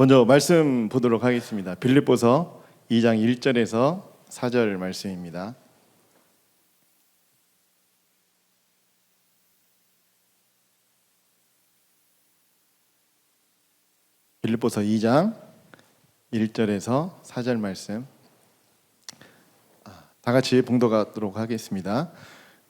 먼저 말씀 보도록 하겠습니다. 빌립보서 2장 1절에서 4절 말씀입니다. 빌립보서 2장 1절에서 4절 말씀 아, 다 같이 봉독하도록 하겠습니다.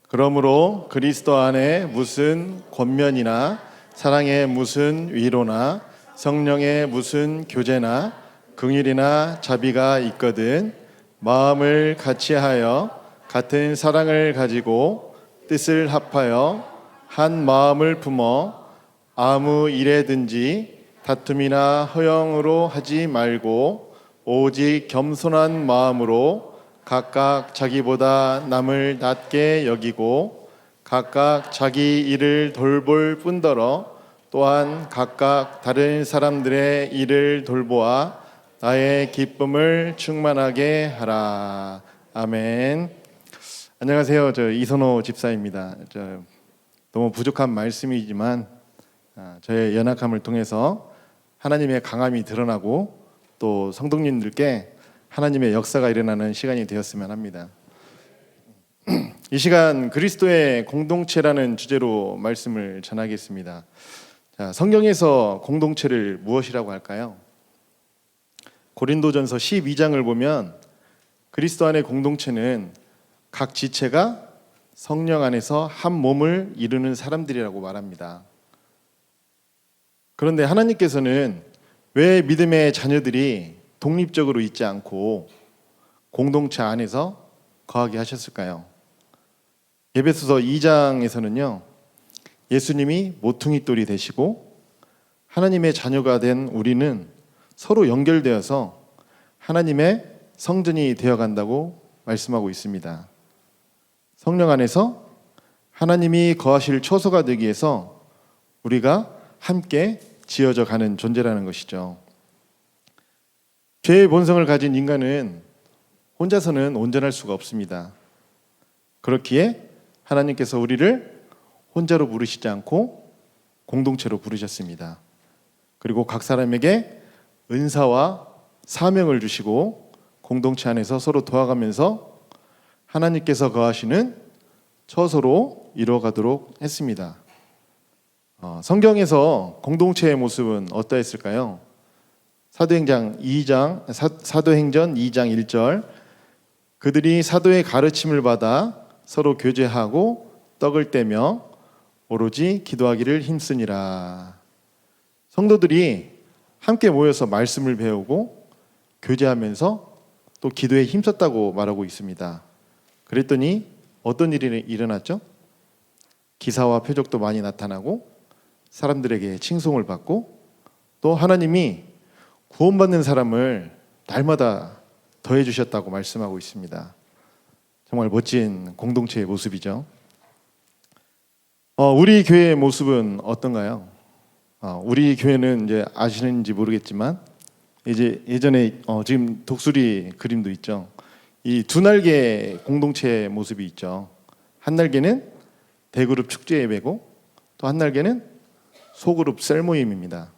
그러므로 그리스도 안에 무슨 권면이나 사랑의 무슨 위로나 성령의 무슨 교제나 긍휼이나 자비가 있거든 마음을 같이하여 같은 사랑을 가지고 뜻을 합하여 한 마음을 품어 아무 일에든지 다툼이나 허영으로 하지 말고 오직 겸손한 마음으로 각각 자기보다 남을 낮게 여기고 각각 자기 일을 돌볼 뿐더러 또한 각각 다른 사람들의 일을 돌보아 나의 기쁨을 충만하게 하라. 아멘. 안녕하세요. 저 이선호 집사입니다. 저 너무 부족한 말씀이지만 아, 저의 연약함을 통해서 하나님의 강함이 드러나고 또 성도님들께 하나님의 역사가 일어나는 시간이 되었으면 합니다. 이 시간 그리스도의 공동체라는 주제로 말씀을 전하겠습니다. 자, 성경에서 공동체를 무엇이라고 할까요? 고린도전서 12장을 보면 그리스도 안의 공동체는 각 지체가 성령 안에서 한 몸을 이루는 사람들이라고 말합니다. 그런데 하나님께서는 왜 믿음의 자녀들이 독립적으로 있지 않고 공동체 안에서 거하게 하셨을까요? 예배소서 2장에서는요. 예수님이 모퉁이 돌이 되시고 하나님의 자녀가 된 우리는 서로 연결되어서 하나님의 성전이 되어 간다고 말씀하고 있습니다. 성령 안에서 하나님이 거하실 처소가 되기 위해서 우리가 함께 지어져 가는 존재라는 것이죠. 죄의 본성을 가진 인간은 혼자서는 온전할 수가 없습니다. 그렇기에 하나님께서 우리를 혼자로 부르시지 않고 공동체로 부르셨습니다. 그리고 각 사람에게 은사와 사명을 주시고 공동체 안에서 서로 도와가면서 하나님께서 거하시는 처소로 이루어가도록 했습니다. 어, 성경에서 공동체의 모습은 어떠했을까요? 사도행전 2장 사, 도행전 2장 1절 그들이 사도의 가르침을 받아 서로 교제하고 떡을 떼며 오로지 기도하기를 힘쓰니라. 성도들이 함께 모여서 말씀을 배우고 교제하면서 또 기도에 힘썼다고 말하고 있습니다. 그랬더니 어떤 일이 일어났죠? 기사와 표적도 많이 나타나고 사람들에게 칭송을 받고 또 하나님이 구원받는 사람을 날마다 더해 주셨다고 말씀하고 있습니다. 정말 멋진 공동체의 모습이죠. 어, 우리 교회의 모습은 어떤가요? 어, 우리 교회는 이제 아시는지 모르겠지만 이제 예전에 어, 지금 독수리 그림도 있죠. 이 두 날개 공동체 모습이 있죠. 한 날개는 대그룹 축제 예배고 또 한 날개는 소그룹 셀 모임입니다.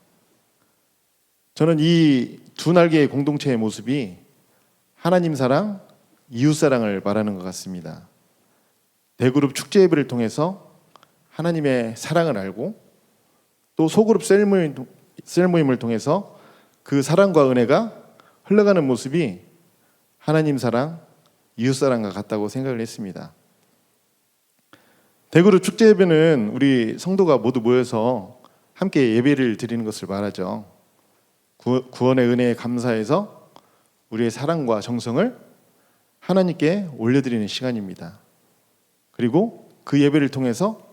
저는 이 두 날개의 공동체의 모습이 하나님 사랑, 이웃 사랑을 말하는 것 같습니다. 대그룹 축제 예배를 통해서 하나님의 사랑을 알고 또 소그룹 셀 모임, 셀 모임을 통해서 그 사랑과 은혜가 흘러가는 모습이 하나님 사랑, 이웃 사랑과 같다고 생각을 했습니다. 대그룹 축제 예배는 우리 성도가 모두 모여서 함께 예배를 드리는 것을 말하죠. 구원의 은혜에 감사해서 우리의 사랑과 정성을 하나님께 올려드리는 시간입니다. 그리고 그 예배를 통해서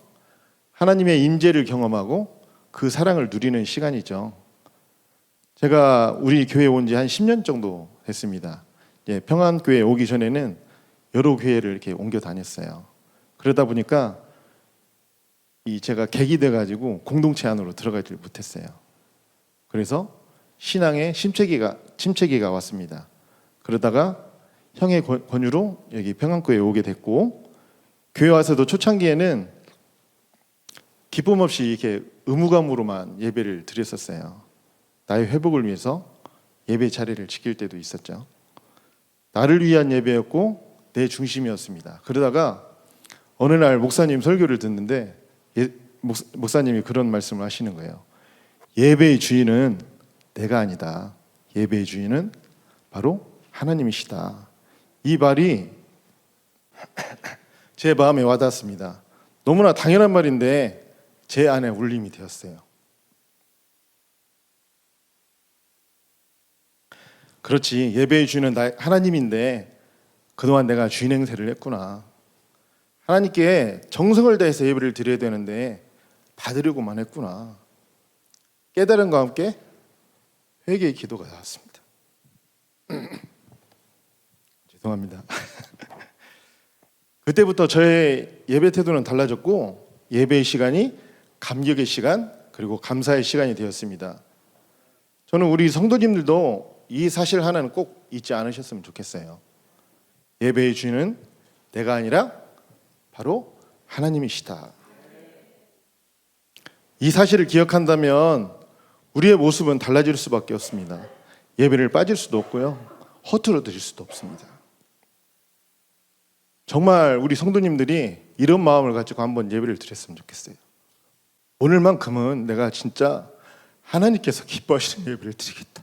하나님의 임재를 경험하고 그 사랑을 누리는 시간이죠. 제가 우리 교회 온 지 한 10년 정도 됐습니다. 예, 평안교회 오기 전에는 여러 교회를 이렇게 옮겨 다녔어요. 그러다 보니까 이 제가 계기 돼 가지고 공동체 안으로 들어가지 못했어요. 그래서 신앙의 침체기가 침체기가 왔습니다. 그러다가 형의 권유로 여기 평안교에 오게 됐고 교회 와서도 초창기에는 기쁨 없이 이렇게 의무감으로만 예배를 드렸었어요. 나의 회복을 위해서 예배 자리를 지킬 때도 있었죠. 나를 위한 예배였고 내 중심이었습니다. 그러다가 어느 날 목사님 설교를 듣는데 예, 목, 목사님이 그런 말씀을 하시는 거예요. 예배의 주인은 내가 아니다. 예배의 주인은 바로 하나님이시다. 이 말이 제 마음에 와닿았습니다. 너무나 당연한 말인데 제 안에 울림이 되었어요. 그렇지 예배의 주인은 나, 하나님인데 그동안 내가 주인 행세를 했구나. 하나님께 정성을 다해서 예배를 드려야 되는데 받으려고만 했구나. 깨달음과 함께 회개의 기도가 나왔습니다. 죄송합니다. 그때부터 저의 예배 태도는 달라졌고 예배의 시간이 감격의 시간 그리고 감사의 시간이 되었습니다. 저는 우리 성도님들도 이 사실 하나는 꼭 잊지 않으셨으면 좋겠어요. 예배의 주인은 내가 아니라 바로 하나님이시다. 이 사실을 기억한다면 우리의 모습은 달라질 수밖에 없습니다. 예배를 빠질 수도 없고요. 허투루 드릴 수도 없습니다. 정말 우리 성도님들이 이런 마음을 가지고 한번 예배를 드렸으면 좋겠어요. 오늘만큼은 내가 진짜 하나님께서 기뻐하시는 예배를 드리겠다.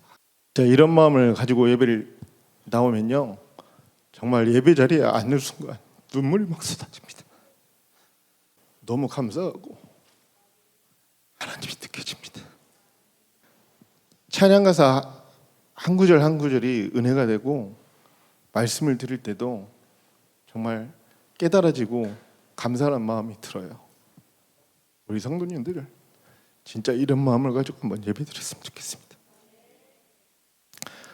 자, 이런 마음을 가지고 예배를 나오면요. 정말 예배 자리에 앉는 순간 눈물이 막 쏟아집니다. 너무 감사하고 하나님이 느껴집니다. 찬양 가사 한 구절 한 구절이 은혜가 되고 말씀을 드릴 때도 정말 깨달아지고 감사한 마음이 들어요. 우리 성도님들 진짜 이런 마음을 가지고 한번 예배드렸으면 좋겠습니다.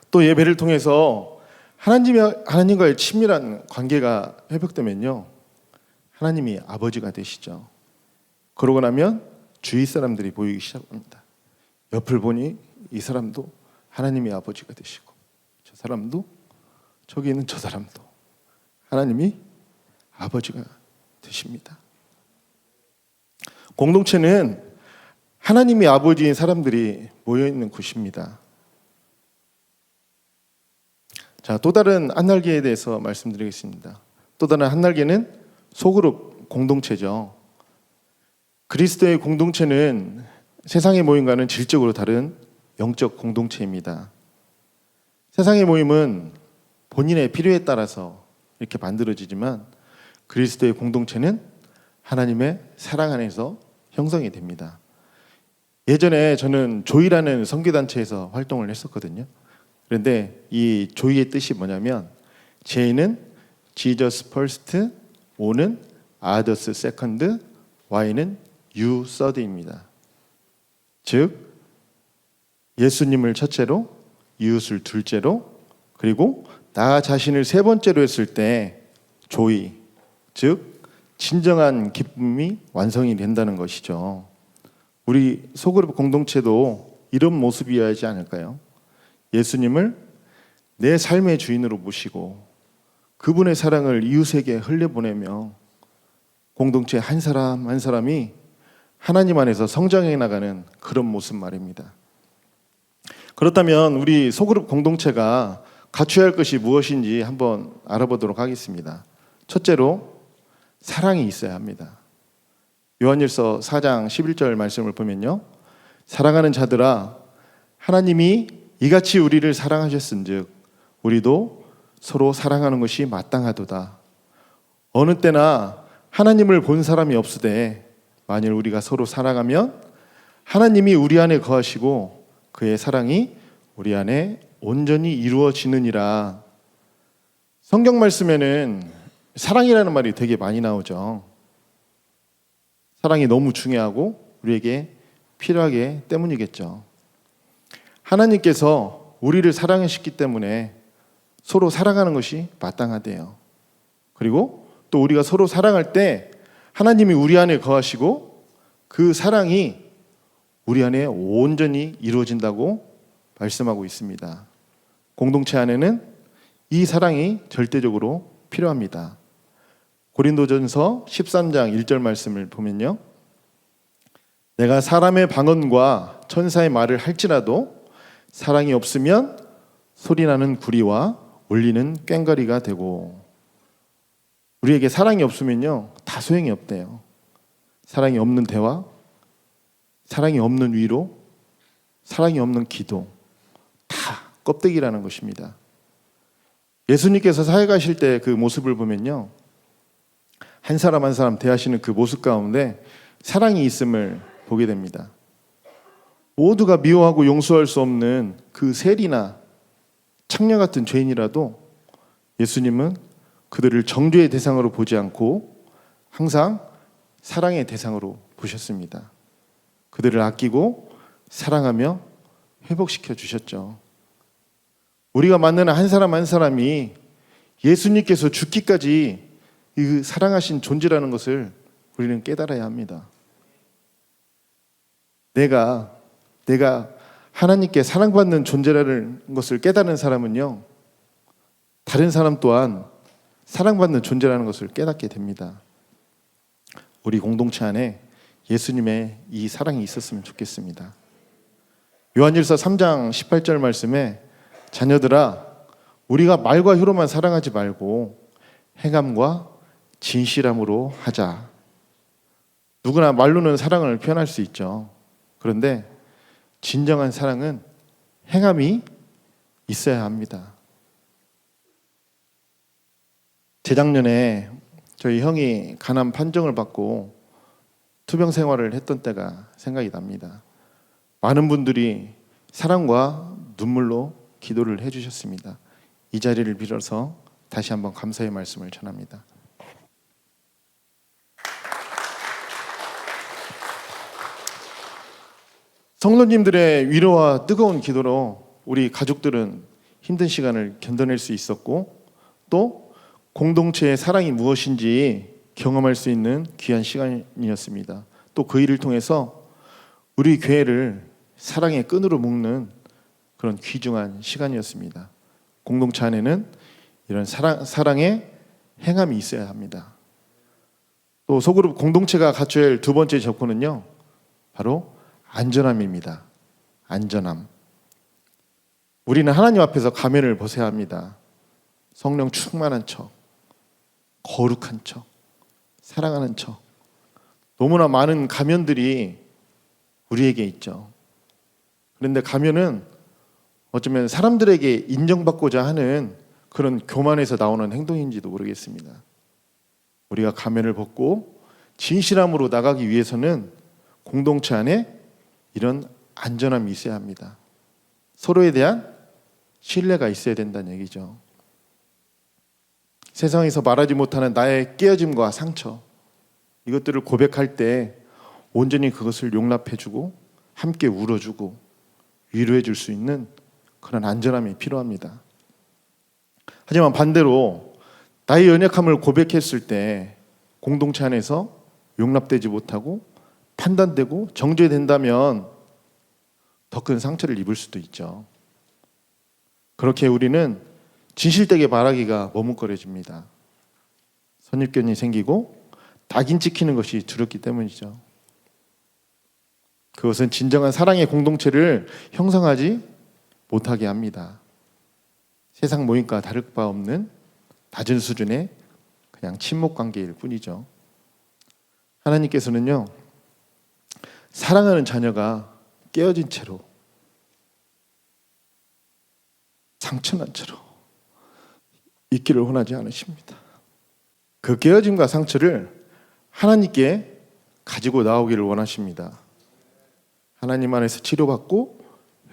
또 예배를 통해서 하나님이 하나님과의 친밀한 관계가 회복되면요. 하나님이 아버지가 되시죠. 그러고 나면 주위 사람들이 보이기 시작합니다. 옆을 보니 이 사람도 하나님이 아버지가 되시고 저 사람도 저기 있는 저 사람도 하나님이 아버지가 되십니다. 공동체는 하나님이 아버지인 사람들이 모여 있는 곳입니다. 자, 또 다른 한날개에 대해서 말씀드리겠습니다. 또 다른 한날개는 소그룹 공동체죠. 그리스도의 공동체는 세상의 모임과는 질적으로 다른 영적 공동체입니다. 세상의 모임은 본인의 필요에 따라서 이렇게 만들어지지만 그리스도의 공동체는 하나님의 사랑 안에서 형성이 됩니다. 예전에 저는 조이라는 선교단체에서 활동을 했었거든요. 그런데 이 조이의 뜻이 뭐냐면 J는 Jesus first, O는 others second, Y는 you third입니다. 즉 예수님을 첫째로, 이웃을 둘째로, 그리고 나 자신을 세 번째로 했을 때 조이, 즉 진정한 기쁨이 완성이 된다는 것이죠. 우리 소그룹 공동체도 이런 모습이어야 하지 않을까요? 예수님을 내 삶의 주인으로 모시고 그분의 사랑을 이웃에게 흘려보내며 공동체 한 사람 한 사람이 하나님 안에서 성장해 나가는 그런 모습 말입니다. 그렇다면 우리 소그룹 공동체가 갖춰야 할 것이 무엇인지 한번 알아보도록 하겠습니다. 첫째로 사랑이 있어야 합니다. 요한일서 4장 11절 말씀을 보면요. 사랑하는 자들아 하나님이 이같이 우리를 사랑하셨은즉 우리도 서로 사랑하는 것이 마땅하도다. 어느 때나 하나님을 본 사람이 없으되 만일 우리가 서로 사랑하면 하나님이 우리 안에 거하시고 그의 사랑이 우리 안에 온전히 이루어지느니라. 성경 말씀에는 사랑이라는 말이 되게 많이 나오죠. 사랑이 너무 중요하고 우리에게 필요하기 때문이겠죠. 하나님께서 우리를 사랑하셨기 때문에 서로 사랑하는 것이 마땅하대요. 그리고 또 우리가 서로 사랑할 때 하나님이 우리 안에 거하시고 그 사랑이 우리 안에 온전히 이루어진다고 말씀하고 있습니다. 공동체 안에는 이 사랑이 절대적으로 필요합니다. 고린도전서 13장 1절 말씀을 보면요. 내가 사람의 방언과 천사의 말을 할지라도 사랑이 없으면 소리나는 구리와 울리는 꽹과리가 되고 우리에게 사랑이 없으면요 다 소용이 없대요. 사랑이 없는 대화, 사랑이 없는 위로, 사랑이 없는 기도 다 껍데기라는 것입니다. 예수님께서 사회 가실 때 그 모습을 보면요 한 사람 한 사람 대하시는 그 모습 가운데 사랑이 있음을 보게 됩니다. 모두가 미워하고 용서할 수 없는 그 세리나 창녀 같은 죄인이라도 예수님은 그들을 정죄의 대상으로 보지 않고 항상 사랑의 대상으로 보셨습니다. 그들을 아끼고 사랑하며 회복시켜 주셨죠. 우리가 만나는 한 사람 한 사람이 예수님께서 죽기까지 이 사랑하신 존재라는 것을 우리는 깨달아야 합니다. 내가 내가 하나님께 사랑받는 존재라는 것을 깨달은 사람은요. 다른 사람 또한 사랑받는 존재라는 것을 깨닫게 됩니다. 우리 공동체 안에 예수님의 이 사랑이 있었으면 좋겠습니다. 요한일서 3장 18절 말씀에 자녀들아 우리가 말과 혀로만 사랑하지 말고 행함과 진실함으로 하자. 누구나 말로는 사랑을 표현할 수 있죠. 그런데 진정한 사랑은 행함이 있어야 합니다. 재작년에 저희 형이 간암 판정을 받고 투병 생활을 했던 때가 생각이 납니다. 많은 분들이 사랑과 눈물로 기도를 해주셨습니다. 이 자리를 빌어서 다시 한번 감사의 말씀을 전합니다. 성도님들의 위로와 뜨거운 기도로 우리 가족들은 힘든 시간을 견뎌낼 수 있었고 또 공동체의 사랑이 무엇인지 경험할 수 있는 귀한 시간이었습니다. 또 그 일을 통해서 우리 교회를 사랑의 끈으로 묶는 그런 귀중한 시간이었습니다. 공동체 안에는 이런 사랑, 사랑의 행함이 있어야 합니다. 또 소그룹 공동체가 갖춰야 할 두 번째 조건은요, 바로 안전함입니다. 안전함. 우리는 하나님 앞에서 가면을 벗어야 합니다. 성령 충만한 척, 거룩한 척, 사랑하는 척. 너무나 많은 가면들이 우리에게 있죠. 그런데 가면은 어쩌면 사람들에게 인정받고자 하는 그런 교만에서 나오는 행동인지도 모르겠습니다. 우리가 가면을 벗고 진실함으로 나가기 위해서는 공동체 안에 이런 안전함이 있어야 합니다. 서로에 대한 신뢰가 있어야 된다는 얘기죠. 세상에서 말하지 못하는 나의 깨어짐과 상처 이것들을 고백할 때 온전히 그것을 용납해주고 함께 울어주고 위로해줄 수 있는 그런 안전함이 필요합니다. 하지만 반대로 나의 연약함을 고백했을 때 공동체 안에서 용납되지 못하고 판단되고 정죄된다면 더 큰 상처를 입을 수도 있죠. 그렇게 우리는 진실되게 말하기가 머뭇거려집니다. 선입견이 생기고 낙인 찍히는 것이 두렵기 때문이죠. 그것은 진정한 사랑의 공동체를 형성하지 못하게 합니다. 세상 모임과 다를 바 없는 낮은 수준의 그냥 친목 관계일 뿐이죠. 하나님께서는요, 사랑하는 자녀가 깨어진 채로 상처난 채로 있기를 원하지 않으십니다. 그 깨어짐과 상처를 하나님께 가지고 나오기를 원하십니다. 하나님 안에서 치료받고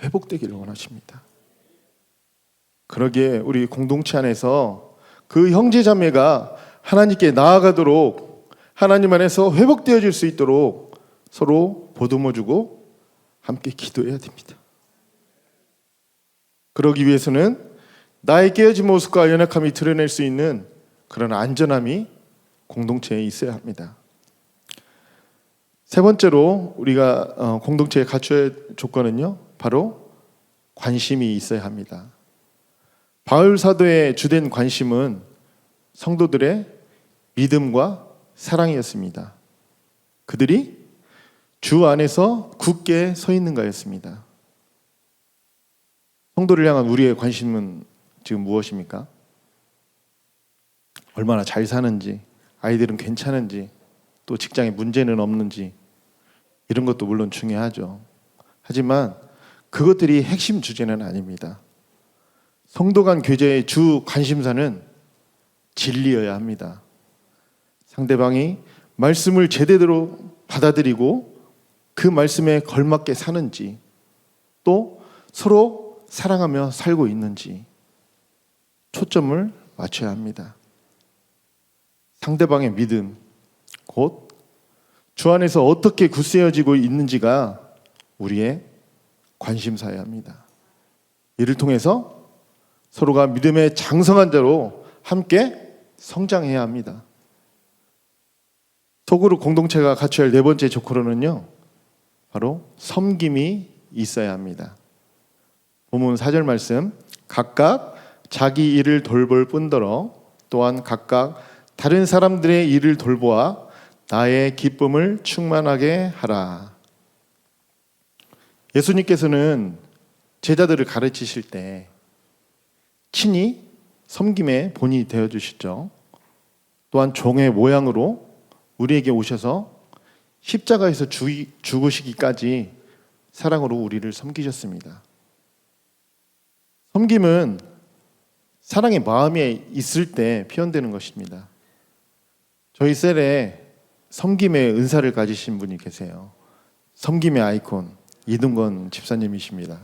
회복되기를 원하십니다. 그러기에 우리 공동체 안에서 그 형제 자매가 하나님께 나아가도록 하나님 안에서 회복되어질 수 있도록 서로 보듬어주고 함께 기도해야 됩니다. 그러기 위해서는 나의 깨어진 모습과 연약함이 드러낼 수 있는 그런 안전함이 공동체에 있어야 합니다. 세 번째로 우리가 어, 공동체에 갖춰야 할 조건은요, 바로 관심이 있어야 합니다. 바울 사도의 주된 관심은 성도들의 믿음과 사랑이었습니다. 그들이 주 안에서 굳게 서 있는가였습니다. 성도를 향한 우리의 관심은 지금 무엇입니까? 얼마나 잘 사는지, 아이들은 괜찮은지, 또 직장에 문제는 없는지 이런 것도 물론 중요하죠. 하지만 그것들이 핵심 주제는 아닙니다. 성도 간 교제의 주 관심사는 진리여야 합니다. 상대방이 말씀을 제대로 받아들이고 그 말씀에 걸맞게 사는지 또 서로 사랑하며 살고 있는지 초점을 맞춰야 합니다. 상대방의 믿음, 곧 주 안에서 어떻게 굳세어지고 있는지가 우리의 관심사여야 합니다. 이를 통해서 서로가 믿음의 장성한 자로 함께 성장해야 합니다. 속으로 공동체가 갖춰야 할 네 번째 조건은요, 바로 섬김이 있어야 합니다. 본문 4절 말씀, 각각 자기 일을 돌볼 뿐더러 또한 각각 다른 사람들의 일을 돌보아 나의 기쁨을 충만하게 하라. 예수님께서는 제자들을 가르치실 때 친히 섬김의 본이 되어 주시죠. 또한 종의 모양으로 우리에게 오셔서 십자가에서 죽이, 죽으시기까지 사랑으로 우리를 섬기셨습니다. 섬김은 사랑의 마음에 있을 때 표현되는 것입니다. 저희 셀에 섬김의 은사를 가지신 분이 계세요. 섬김의 아이콘 이등건 집사님이십니다.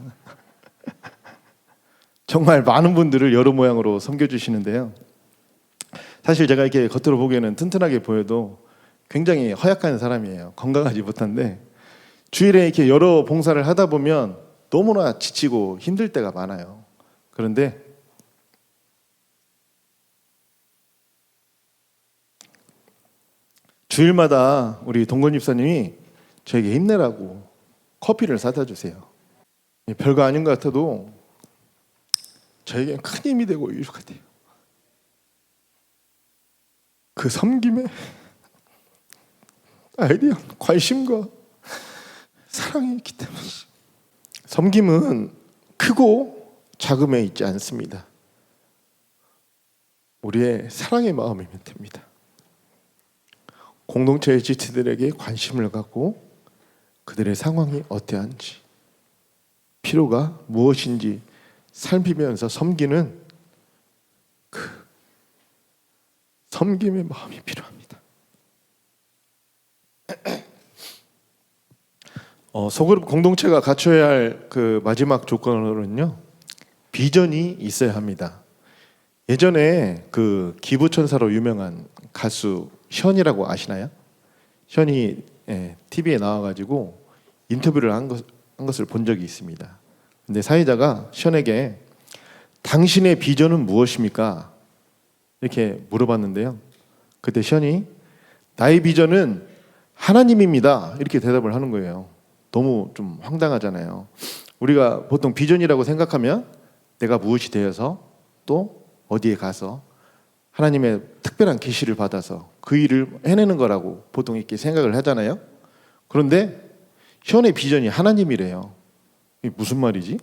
정말 많은 분들을 여러 모양으로 섬겨주시는데요. 사실 제가 이렇게 겉으로 보기에는 튼튼하게 보여도 굉장히 허약한 사람이에요. 건강하지 못한데 주일에 이렇게 여러 봉사를 하다 보면 너무나 지치고 힘들 때가 많아요. 그런데 주일마다 우리 동건 집사님이 저에게 힘내라고 커피를 사다 주세요. 별거 아닌 것 같아도 저에게 큰 힘이 되고 같아요. 그 섬김에 아이디어, 관심과 사랑이 있기 때문에 섬김은 크고 작음에 있지 않습니다. 우리의 사랑의 마음이면 됩니다. 공동체의 지체들에게 관심을 갖고 그들의 상황이 어떠한지 필요가 무엇인지 살피면서 섬기는 그 섬김의 마음이 필요합니다. 어, 소그룹 공동체가 갖춰야 할 그 마지막 조건으로는요 비전이 있어야 합니다. 예전에 그 기부천사로 유명한 가수 현이라고 아시나요? 현이 예, TV에 나와가지고 인터뷰를 한, 것, 한 것을 본 적이 있습니다. 근데 사회자가 현에게 당신의 비전은 무엇입니까? 이렇게 물어봤는데요. 그때 현이 나의 비전은 하나님입니다. 이렇게 대답을 하는 거예요. 너무 좀 황당하잖아요. 우리가 보통 비전이라고 생각하면 내가 무엇이 되어서 또 어디에 가서 하나님의 특별한 계시를 받아서 그 일을 해내는 거라고 보통 이렇게 생각을 하잖아요. 그런데 현의 비전이 하나님이래요. 이게 무슨 말이지?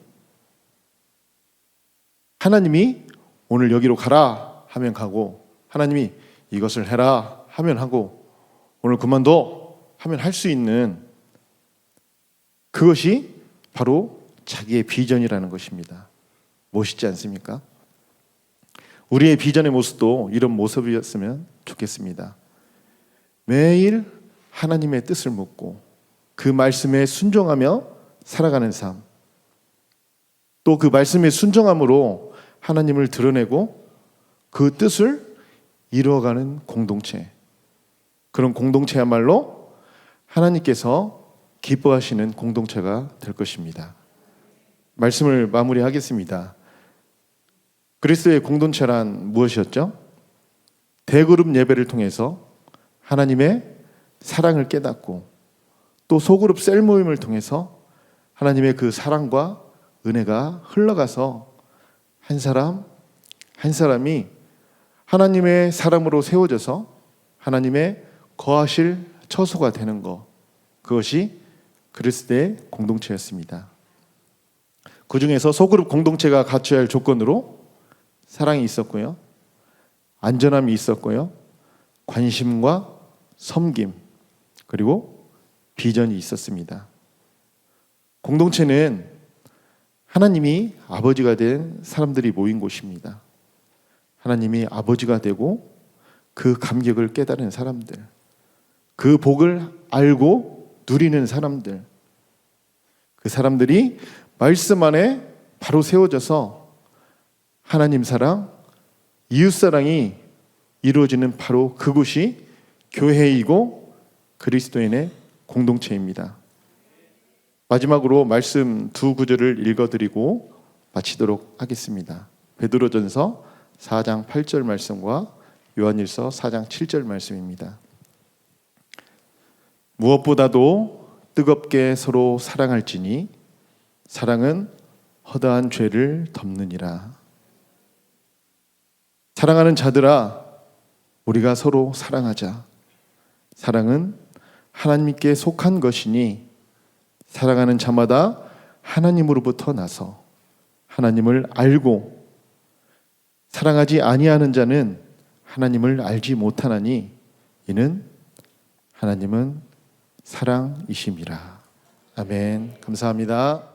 하나님이 오늘 여기로 가라 하면 가고 하나님이 이것을 해라 하면 하고 오늘 그만둬 하면 할 수 있는 그것이 바로 자기의 비전이라는 것입니다. 멋있지 않습니까? 우리의 비전의 모습도 이런 모습이었으면 좋겠습니다. 매일 하나님의 뜻을 묻고 그 말씀에 순종하며 살아가는 삶. 또 그 말씀에 순종함으로 하나님을 드러내고 그 뜻을 이루어가는 공동체. 그런 공동체야말로 하나님께서 기뻐하시는 공동체가 될 것입니다. 말씀을 마무리하겠습니다. 그리스도의 공동체란 무엇이었죠? 대그룹 예배를 통해서 하나님의 사랑을 깨닫고 또 소그룹 셀 모임을 통해서 하나님의 그 사랑과 은혜가 흘러가서 한 사람 한 사람이 하나님의 사람으로 세워져서 하나님의 거하실 처소가 되는 것 그것이 그리스도의 공동체였습니다. 그 중에서 소그룹 공동체가 갖춰야 할 조건으로 사랑이 있었고요. 안전함이 있었고요. 관심과 섬김 그리고 비전이 있었습니다. 공동체는 하나님이 아버지가 된 사람들이 모인 곳입니다. 하나님이 아버지가 되고 그 감격을 깨달은 사람들, 그 복을 알고 누리는 사람들, 그 사람들이 말씀 안에 바로 세워져서 하나님 사랑, 이웃 사랑이 이루어지는 바로 그곳이 교회이고 그리스도인의 공동체입니다. 마지막으로 말씀 두 구절을 읽어드리고 마치도록 하겠습니다. 베드로전서 4장 8절 말씀과 요한일서 4장 7절 말씀입니다. 무엇보다도 뜨겁게 서로 사랑할지니 사랑은 허다한 죄를 덮느니라. 사랑하는 자들아 우리가 서로 사랑하자. 사랑은 하나님께 속한 것이니 사랑하는 자마다 하나님으로부터 나서 하나님을 알고 사랑하지 아니하는 자는 하나님을 알지 못하나니 이는 하나님은 사랑이심이라. 아멘. 감사합니다.